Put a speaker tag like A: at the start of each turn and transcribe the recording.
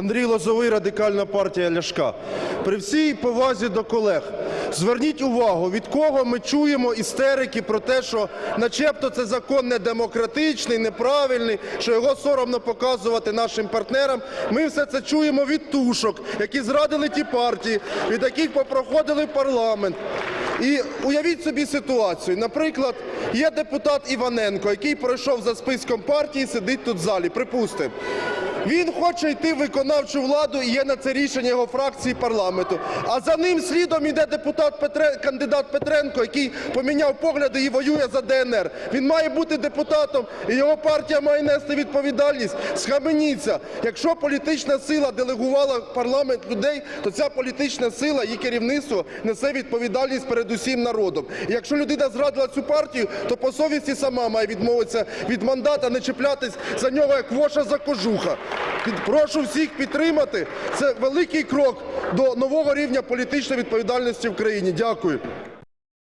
A: Андрій Лозовий, Радикальна партія Ляшка. При всій повазі до колег, зверніть увагу, від кого ми чуємо істерики про те, що начебто це закон не демократичний, неправильний, що його соромно показувати нашим партнерам. Ми все це чуємо від тушок, які зрадили ті партії, від яких попроходили парламент. І уявіть собі ситуацію. Наприклад, є депутат Іваненко, який пройшов за списком партії, сидить тут в залі. Припустимо. Він хоче йти в виконавчу владу і є на це рішення його фракції парламенту. А за ним слідом іде депутат Петре... кандидат Петренко, який поміняв погляди і воює за ДНР. Він має бути депутатом, і його партія має нести відповідальність. Схаменіться. Якщо політична сила делегувала парламент людей, то ця політична сила, її керівництво несе відповідальність перед усім народом. І якщо людина зрадила цю партію, то по совісті сама має відмовитися від мандата, не чіплятись за нього як воша за кожуха. Прошу всіх підтримати. Це великий крок до нового рівня політичної відповідальності в країні. Дякую.